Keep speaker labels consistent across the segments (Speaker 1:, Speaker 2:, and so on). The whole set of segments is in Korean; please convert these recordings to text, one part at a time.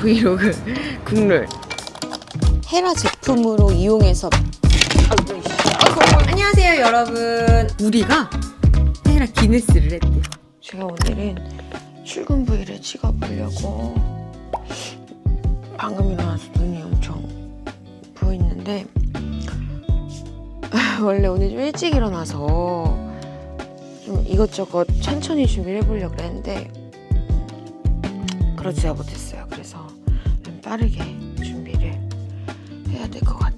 Speaker 1: 브이로그 국룰.
Speaker 2: 헤라 제품으로 이용해서
Speaker 1: 안녕하세요 여러분. 우리가 헤라 기네스를 했대요.
Speaker 2: 제가 오늘은 출근 부위를 찍어보려고 방금 일어나서 눈이 엄청 부어있는데 원래 오늘 좀 일찍 일어나서 좀 이것저것 천천히 준비를 해보려고 그랬는데 그러지가 못했어요. 그래서 좀 빠르게 준비를 해야 될 것 같아.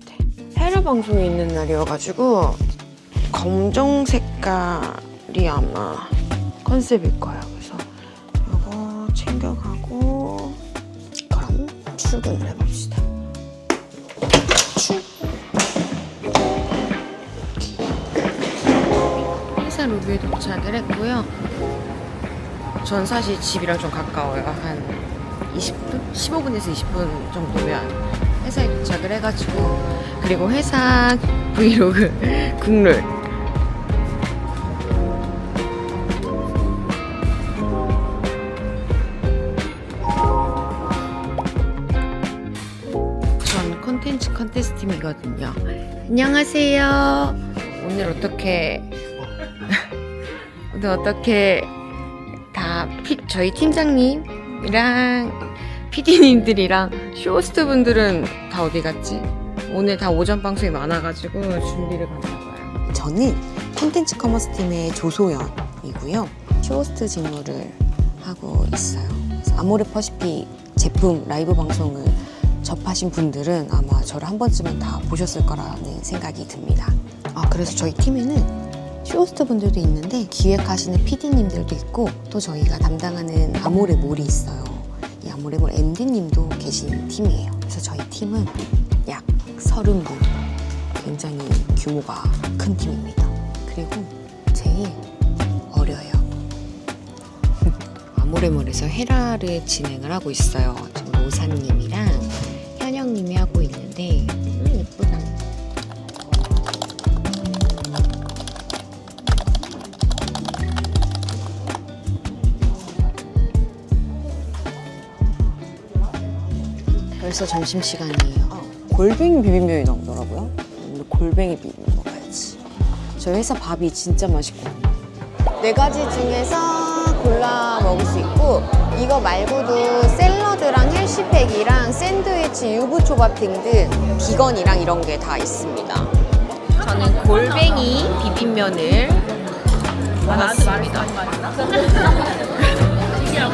Speaker 2: 헤라 방송이 있는 날이어가지고 검정 색깔이 아마 컨셉일 거예요. 그래서 이거 챙겨가고 그럼 출근을 해봅시다.
Speaker 1: 회사 로비에 도착을 했고요 전 사실 집이랑 좀 가까워요 한 20분? 15분에서 20분 정도면 회사에 도착을 해가지고 그리고 회사 브이로그 국룰 전 컨텐츠 컨테스트 팀이거든요. 안녕하세요. 오늘 어떻게 오늘 어떻게 다 피, 저희 팀장님이랑 PD님들이랑 쇼호스트 분들은 다 어디 갔지? 오늘 다 오전 방송이 많아가지고 준비를 갔나 봐요.
Speaker 2: 저는 콘텐츠 커머스 팀의 조소연이고요. 쇼호스트 직무를 하고 있어요. 아모레 퍼시픽 제품 라이브 방송을 접하신 분들은 아마 저를 한 번쯤은 다 보셨을 거라는 생각이 듭니다. 아, 그래서 저희 팀에는 쇼호스트 분들도 있는데 기획하시는 PD님들도 있고 또 저희가 담당하는 아모레 몰이 있어요. 이 아모레 몰 MD님도 계신 팀이에요. 그래서 저희 팀은 약 30분. 굉장히 규모가 큰 팀입니다. 그리고 제일 어려요. 아모레몰에서 헤라를 진행을 하고 있어요. 로사님이랑 벌써 점심시간이에요. 골뱅이 비빔면이 나오더라고요. 오늘 골뱅이 비빔면 먹어야지. 저희 회사 밥이 진짜 맛있거든요. 네 가지 중에서 골라 먹을 수 있고 이거 말고도 샐러드랑 헬시팩이랑 샌드위치, 유부초밥 등등 비건이랑 이런 게 다 있습니다.
Speaker 1: 저는 골뱅이 비빔면을 먹었습니다.
Speaker 3: 요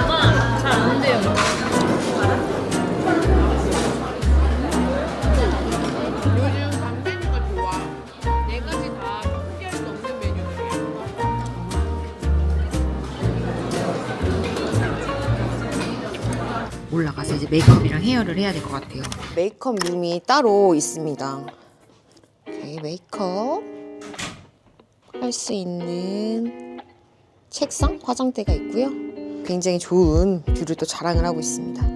Speaker 1: 메이크업이랑 헤어를 해야 될 것 같아요.
Speaker 2: 메이크업 룸이 따로 있습니다. 오케이, 메이크업 할 수 있는 책상, 화장대가 있고요. 굉장히 좋은 뷰를 또 자랑을 하고 있습니다.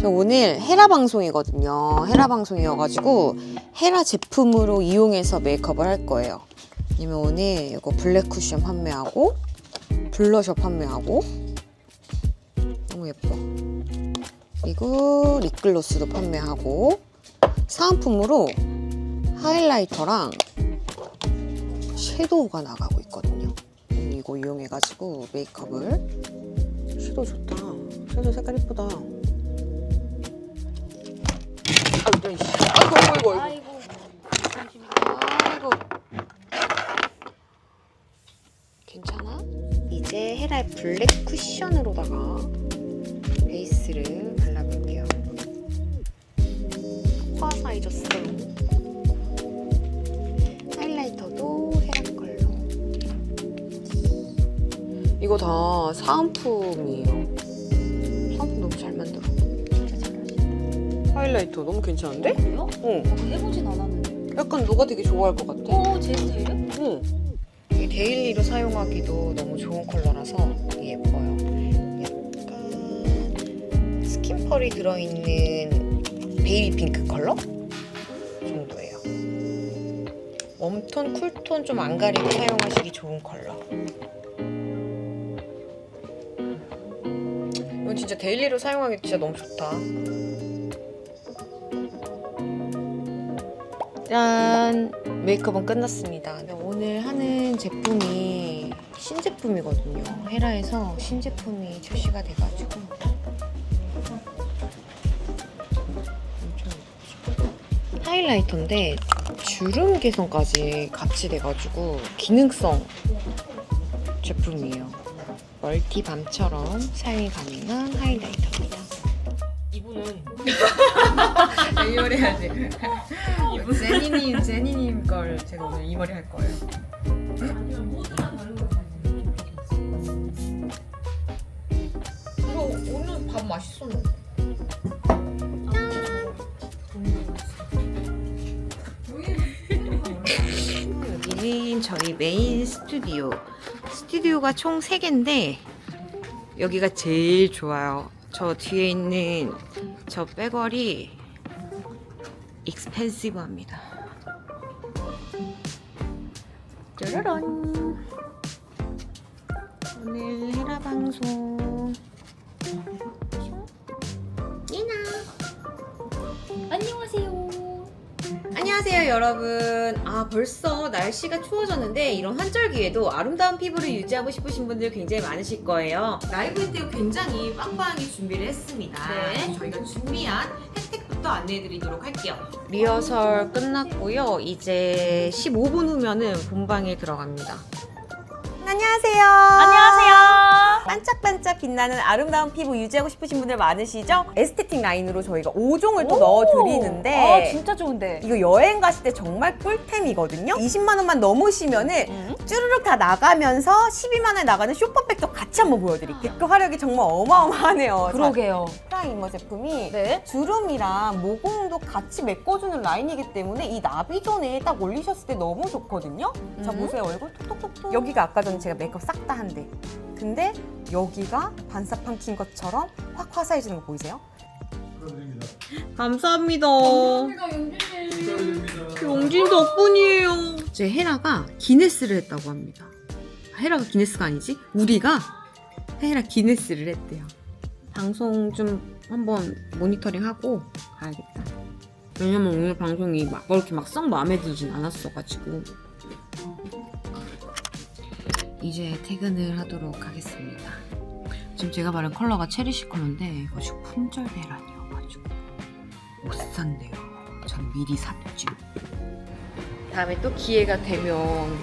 Speaker 2: 저 오늘 헤라 방송이거든요. 헤라 방송이어가지고 헤라 제품으로 이용해서 메이크업을 할 거예요. 왜냐면 오늘 이거 블랙 쿠션 판매하고 블러셔 판매하고 너무 예뻐. 그리고 립글로스도 판매하고 사은품으로 하이라이터랑 섀도우가 나가고 있거든요. 이거 이용해가지고 메이크업을 섀도우 좋다. 섀도우 색깔 이쁘다. 아이고. 아이고, 아이고, 아이고. 아이고. 괜찮아? 이제 헤라의 블랙 쿠션으로다가 베이스를 발라볼게요. 헤라 걸로. 이거 다 사은품이에요. 사은품 너무 잘 만들어.
Speaker 4: 진짜 잘하시다.
Speaker 2: 하이라이터 너무 괜찮은데?
Speaker 4: 그래요?
Speaker 2: 응.
Speaker 4: 어, 해보진 않았는데.
Speaker 2: 약간 너가 되게 좋아할 것 같아.
Speaker 4: 어, 제 스타일이요?
Speaker 2: 응. 데일리로 사용하기도 너무 좋은 컬러라서 예뻐요. 스킨펄이 들어있는 베이비 핑크 컬러 정도예요. 웜톤, 쿨톤 좀 안 가리고 사용하시기 좋은 컬러. 이건 진짜 데일리로 사용하기 진짜 너무 좋다. 짠! 메이크업은 끝났습니다. 오늘 하는 제품이 신제품이거든요. 헤라에서 신제품이 출시가 돼가지고 하이라이터인데 주름 개선까지 같이 돼가지고 기능성 제품이에요. 멀티밤처럼 사용이 가능한 하이라이터입니다. 이분은 이 머리 해야지. 제니님 제니님 걸 제가 오늘 이 머리 할 거예요. 이거 오늘 밥 맛있었는데. 저희 메인 스튜디오. 스튜디오가 총 3개인데 여기가 제일 좋아요. 저 뒤에 있는 저 빼거리 익스펜시브합니다. 짜라란. 오늘 헤라 방송. 니나.
Speaker 3: 안녕하세요.
Speaker 2: 안녕하세요 여러분. 아 벌써 날씨가 추워졌는데 이런 환절기에도 아름다운 피부를 유지하고 싶으신 분들 굉장히 많으실 거예요. 라이브 때 굉장히 빵빵하게 준비를 했습니다.
Speaker 3: 네.
Speaker 2: 저희가 준비한 혜택부터 안내해 드리도록 할게요. 리허설 끝났고요. 이제 15분 후면은 본방에 들어갑니다. 안녕하세요.
Speaker 3: 안녕하세요.
Speaker 2: 반짝반짝 빛나는 아름다운 피부 유지하고 싶으신 분들 많으시죠? 에스테틱 라인으로 저희가 5종을 또
Speaker 3: 오.
Speaker 2: 넣어드리는데
Speaker 3: 아, 진짜 좋은데.
Speaker 2: 이거 여행 가실 때 정말 꿀템이거든요. 20만 원만 넘으시면은
Speaker 3: 음.
Speaker 2: 쭈르륵 다 나가면서 12만 원에 나가는 쇼퍼백도 같이 한번 보여드릴게요. 그 화력이 정말 어마어마하네요.
Speaker 3: 그러게요.
Speaker 2: 프라 이머 제품이
Speaker 3: 네.
Speaker 2: 주름이랑 모공도 같이 메꿔주는 라인이기 때문에 이 나비존에 딱 올리셨을 때 너무 좋거든요. 자
Speaker 3: 음.
Speaker 2: 보세요 얼굴 톡톡톡톡. 여기가 아까 전에 제가 메이크업 싹 다 한데, 근데 여기가 반사판 킨 것처럼 확 화사해지는 거 보이세요?
Speaker 5: 축하드립니다.
Speaker 2: 감사합니다.
Speaker 5: 축하드립니다.
Speaker 2: 용진 덕분이에요. 제 헤라가 기네스를 했다고 합니다. 헤라가 기네스가 아니지? 우리가 헤라 기네스를 했대요. 방송 좀 한번 모니터링하고 가야겠다. 왜냐면 오늘 방송이 막 그렇게 막 썩 마음에 들진 않았어가지고. 이제 퇴근을 하도록 하겠습니다. 지금 제가 바른 컬러가 체리시 컬러인데 이거 지금 품절 대란이어가지고 못 산대요. 전 미리 샀죠. 다음에 또 기회가 되면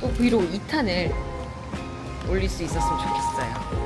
Speaker 2: 또 브이로그 2탄을 올릴 수 있었으면 좋겠어요.